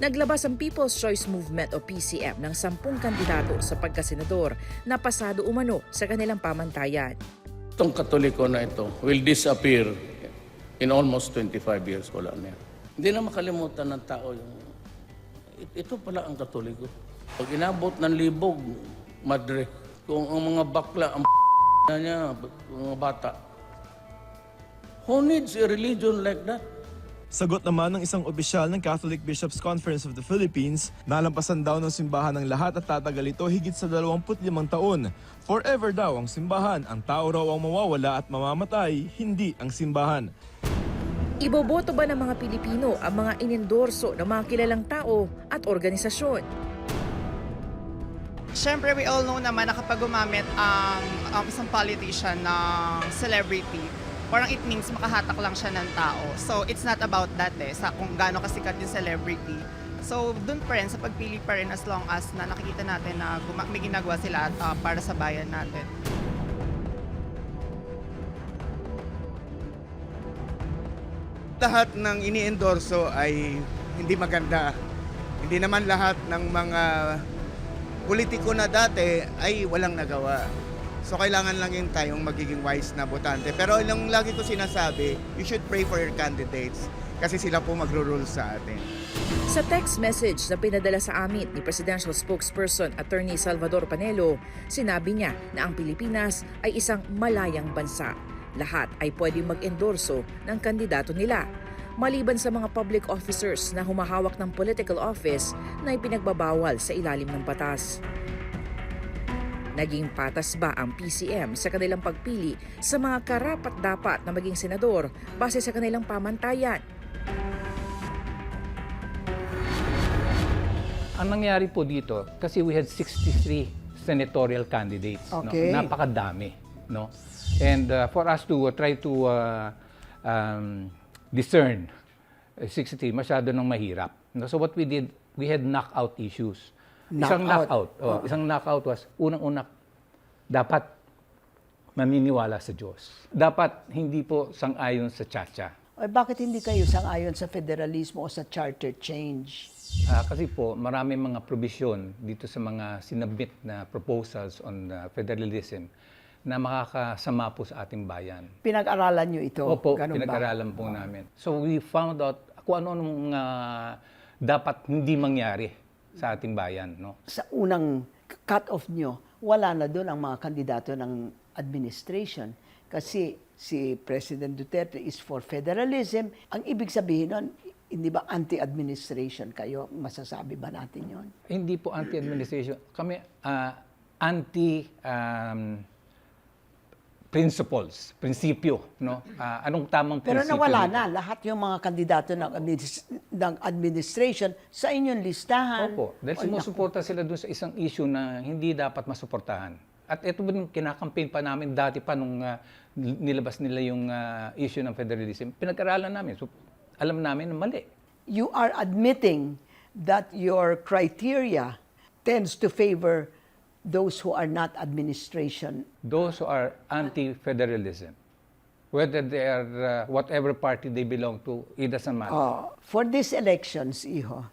Naglabas ang People's Choice Movement o PCM ng sampung kandidato sa pagkasenador na pasado umano sa kanilang pamantayan. Itong katoliko na ito will disappear in almost 25 years. Wala na. Hindi na makalimutan ng tao yung... it- Ito pala ang katoliko. Pag inabot ng libog, madre, kung ang mga bakla, ang na niya, mga bata, who needs a religion like that? Sagot naman ng isang opisyal ng Catholic Bishops' Conference of the Philippines, nalampasan daw ng simbahan ng lahat at tatagal ito higit sa 25 taon. Forever daw ang simbahan, ang tao raw ang mawawala at mamamatay, hindi ang simbahan. Iboboto ba ng mga Pilipino ang mga inendorso ng mga kilalang tao at organisasyon? Siyempre, we all know naman na kapag gumamit ang ang isang politician ng celebrity, parang it means makahatak lang siya ng tao. So, it's not about that eh, sa kung gaano kasikat yung celebrity. So, dun pa rin, sa pagpili pa rin as long as na nakikita natin na guma- may ginagawa sila at, ah, para sa bayan natin. lahat ng iniendorso ay hindi maganda. Hindi naman lahat ng mga politiko na dati ay walang nagawa. So kailangan lang yung tayong magiging wise na botante. Pero yung lagi ko sinasabi, you should pray for your candidates kasi sila po magro-rule sa atin. Sa text message na pinadala sa amin ni Presidential Spokesperson Attorney Salvador Panelo, sinabi niya na ang Pilipinas ay isang malayang bansa. Lahat ay pwedeng mag-endorso ng kandidato nila. Maliban sa mga public officers na humahawak ng political office na ipinagbabawal sa ilalim ng batas. Naging patas ba ang PCM sa kanilang pagpili sa mga karapat-dapat na maging senador base sa kanilang pamantayan? Ang nangyari po dito, kasi we had 63 senatorial candidates. Okay. No? Napakadami. No? And uh, for us to uh, try to uh, um, discern uh, 63, masyado nang mahirap. No? So what we did, we had knockout issues. Isang Knockout. knockout. Oh, Isang knockout was, unang-una, dapat maniniwala sa Diyos. Dapat hindi po sang-ayon sa tsa Ay, bakit hindi kayo sang-ayon sa federalismo o sa charter change? Ah, kasi po, marami mga provision dito sa mga sinabit na proposals on uh, federalism na makakasama po sa ating bayan. Pinag-aralan nyo ito? Opo, pinag-aralan po namin. So we found out kung ano nung dapat hindi mangyari sa ating bayan. No? Sa unang cut-off nyo, wala na doon ang mga kandidato ng administration. Kasi si President Duterte is for federalism. Ang ibig sabihin nun, hindi ba anti-administration kayo? Masasabi ba natin yon? Hindi po anti-administration. Kami ah, anti um, principles, prinsipyo. No? Ah, anong tamang Pero prinsipyo? nawala dito? na lahat yung mga kandidato ng, administ- ng administration sa inyong listahan. Opo, dahil Ay, sumusuporta sila dun sa isang issue na hindi dapat masuportahan. At ito din kinakampaign pa namin dati pa nung ah, nilabas nila yung ah, issue ng federalism. Pinag-aralan namin. So, alam namin na mali. you are admitting that your criteria tends to favor those who are not administration. Those who are anti-federalism, whether they are uh, whatever party they belong to, it doesn't matter. Uh, for these elections, Iho,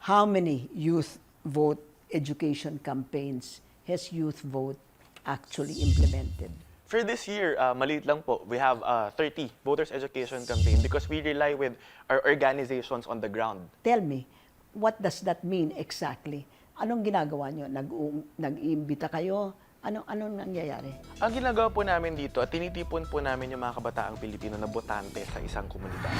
how many youth vote education campaigns has youth vote actually implemented? For this year, uh, maliit lang po. We have uh, 30 voters education campaign because we rely with our organizations on the ground. Tell me, what does that mean exactly? Anong ginagawa nyo? Nag nag-iimbita kayo? Anong anong nangyayari? Ang ginagawa po namin dito, at tinitipon po namin yung mga kabataang Pilipino na botante sa isang komunidad.